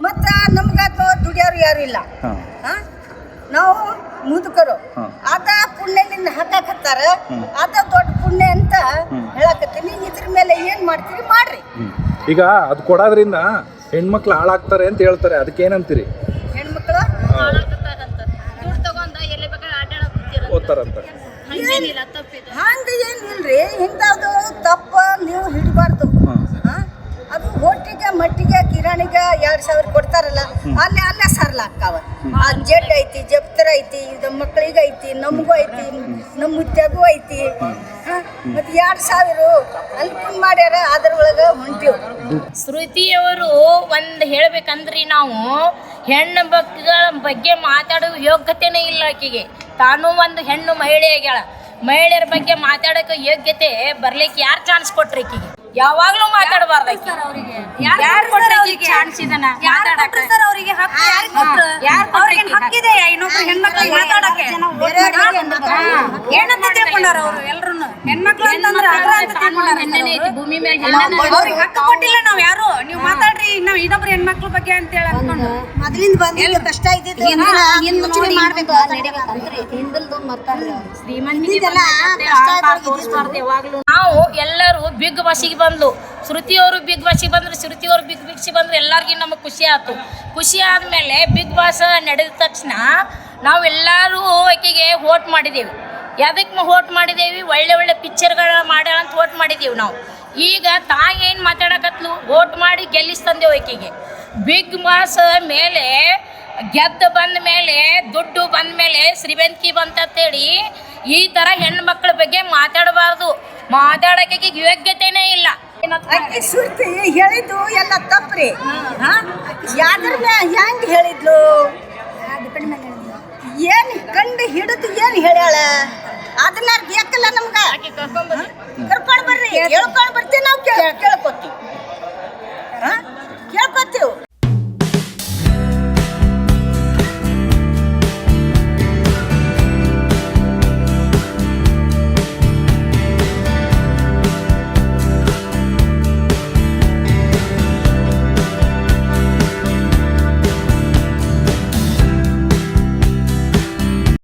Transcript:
ಮತ್ತು ನಮ್ಗೆ ದುಡಿಯೋರು ಯಾರು ಇಲ್ಲ. ಹಾಂ? ನಾವು ಮುದುಕರು. ಅದ ಪುಣ್ಯದಿಂದ ಹಾಕಾಕತ್ತಾರ ಹತ್ತಾರ ಅದ ದೊಡ್ಡ ಪುಣ್ಯ ಅಂತ ಹೇಳಾಕತ್ತೀನಿ. ಇದ್ರ ಮೇಲೆ ಏನ್ ಮಾಡ್ತೀರಿ ಮಾಡ್ರಿ. ಈಗ ಅದು ಕೊಡೋದ್ರಿಂದ ಹೆಣ್ಮಕ್ಳು ಹಾಳಾಗ್ತಾರೆ ಅಂತ ಹೇಳ್ತಾರೆ. ಅದಕ್ಕೆ ಏನಂತೀರಿ? ಹೆಣ್ಮಕ್ಳು ಓದ್ತಾರಂತ. ಹಂಗ ಏನಿಲ್ರಿ ಇಂಥದ್ದು ತಪ್ಪ ನೀವು ಹಿಡಿಬಾರ್ದು ಹಾಂ ಹಾ? ಅದು ಹೊಟ್ಟಿಗೆ ಮಟ್ಟಿಗೆ ಕಿರಾಣಿಗೆ ಎರಡ್ ಸಾವಿರ ಕೊಡ್ತಾರಲ್ಲ, ಅಲ್ಲೇ ಅಲ್ಲೇ ಸರ್ಲ ಹಾಕಾವ ಆ ಜಡ್ ಐತಿ, ಜಪ್ತರ ಐತಿ, ಇದು ಮಕ್ಕಳಿಗೆ ಐತಿ, ನಮಗೂ ಐತಿ ನಮ್ಮ ಐತಿ? ಮತ್ತೆ ಎರಡ್ ಸಾವಿರ ಅಲ್ಪನ್ ಮಾಡ್ಯಾರ, ಅದ್ರೊಳಗೆ ಹೊಂಟಿವ್. ಶ್ರುತಿಯವರು ಒಂದು ಹೇಳ್ಬೇಕಂದ್ರಿ ನಾವು, ಹೆಣ್ಣು ಮಕ್ಕಳ ಬಗ್ಗೆ ಮಾತಾಡೋ ಯೋಗ್ಯತೆನೇ ಇಲ್ಲ ಆಕೆಗೆ. ತಾನು ಒಂದು ಹೆಣ್ಣು ಮಹಿಳೆ ಆಗ್ಯಾಳ ಮಹಿಳೆಯರ ಬಗ್ಗೆ ಮಾತಾಡೋಕೆ ಯೋಗ್ಯತೆ ಬರ್ಲಿಕ್ಕೆ ಯಾರು ಚಾನ್ಸ್ ಕೊಟ್ರಿ ಆಕಿಗೆ ಯಾವಾಗ್ಲೂ ಮಾತಾಡಬಾರ್ದು ಆಕಿ ಯಾರು ಕೊಟ್ರಿ ಚಾನ್ಸ್ ಇದನ್ನ ಮಾತಾಡಕ್ಕೆ ಸರ್ ಅವರಿಗೆ ಹಕ್ಕು? ಯಾರ್ ಅವ್ರಿಗೆ ಈಕಿಗೆ ಹಕ್ಕಿದೆ? ಇನ್ನೊಬ್ರು ಹೆಣ್ಮಕ್ಳಿಗೆ ಮಾತಾಡಕ್ಕೆ? ಏನಂತ ತಿಳ್ಕೊಂಡಾರ ಅವರು? ಹೆಣ್ಮಕ್ಳು ಅಂತಂದ್ರೆ ಅಗ್ರ ಅಂತ ತಿಳ್ಕೊಂಡಾರ ಹೆಣ್ಣನೇ ಐತಿ ಭೂಮಿ ಮೇಲೆ ಹೆಣ್ಣನೇ ಅವ್ರಿಗೆ ಹಕ್ಕು ಕೊಟ್ಟಿಲ್ಲ ನಾವ್ ಯಾರು? ನೀವು ಮಾತಾಡ್ರಿ ನಾವ್ ಇನ್ನೊಬ್ರು ಹೆಣ್ಮಕ್ಳ ಬಗ್ಗೆ ಅಂತ ಹೇಳಿ ಅನ್ಕೊಂಡು. ಮೊದಲಿಂದ ಕಷ್ಟ ಇದ್ದಿದ್ದು ಯಾವಾಗ್ಲೂ. ನಾವು ಎಲ್ಲರೂ ಬಿಗ್ ಬಸ್ಸಿಗೆ ಬಂದ್ಲು. ಶ್ರುತಿಯವರು ಬಿಗ್ ಬಾಸಿಗೆ ಬಂದ್ರು ಶ್ರುತಿಯವರು ಬಿಗ್ ಬಿಗ್ಸಿ ಬಂದ್ರು ಎಲ್ಲರಿಗೂ ನಮಗೆ ಖುಷಿ ಆಯ್ತು ಖುಷಿ ಆದಮೇಲೆ ಬಿಗ್ ಬಾಸ್ ನಡೆದ ತಕ್ಷಣ ನಾವೆಲ್ಲರೂ ಆಕೆಗೆ ವೋಟ್ ಮಾಡಿದ್ದೇವೆ ಯಾವ್ದಕ್ಕೆ ವೋಟ್ ಮಾಡಿದೇವಿ? ಒಳ್ಳೆ ಒಳ್ಳೆ ಪಿಕ್ಚರ್ಗಳ ಮಾಡ್ಯಾಳ ಅಂತ ವೋಟ್ ಮಾಡಿದೀವಿ ನಾವು. ಈಗ ತಾಯಿ ಏನು ಮಾತಾಡಕತ್ಲು? ಓಟ್ ಮಾಡಿ ಗೆಲ್ಲಿಸ್ತಂದೆ ಆಕೆಗೆ. ಬಿಗ್ ಬಾಸ್ ಮೇಲೆ ಗೆದ್ದು ಬಂದ ಮೇಲೆ ದುಡ್ಡು ಬಂದ ಮೇಲೆ ಶ್ರೀವಂತಿ ಬಂತಂತೇಳಿ ಈ ಥರ ಹೆಣ್ಣು ಮಕ್ಕಳ ಬಗ್ಗೆ ಮಾತಾಡಬಾರ್ದು. ಮಾತಾಡೋಕೆ ಯೋಗ್ಯತೆನೇ ಇಲ್ಲ. ಅಕ್ಕಿ ಸುರ್ತಿ ಹೇಳಿದ್ದು ಎಲ್ಲ ತಪ್ಪ್ರಿ. ಹಾ? ಯಾದ್ರ ಮ್ಯಾ ಹೆಂಗ್ ಹೇಳಿದ್ಲು. ಏನ್ ಕಂಡು ಹಿಡಿದು ಏನ್ ಹೇಳ್ಯಾಳ? ಅದನ್ನ ಬೇಕಲ್ಲ ನಮ್ಗ? ಕರ್ಕೊಂಡ್ ಬರ್ರಿ. ಹೇಳ್ಕೊಂಡ್ ಬರ್ತೀವಿ ನಾವು ಕೇಳ್ಕೊತೀವಿ. ಕೇಳ್ಕೊತೀವಿ.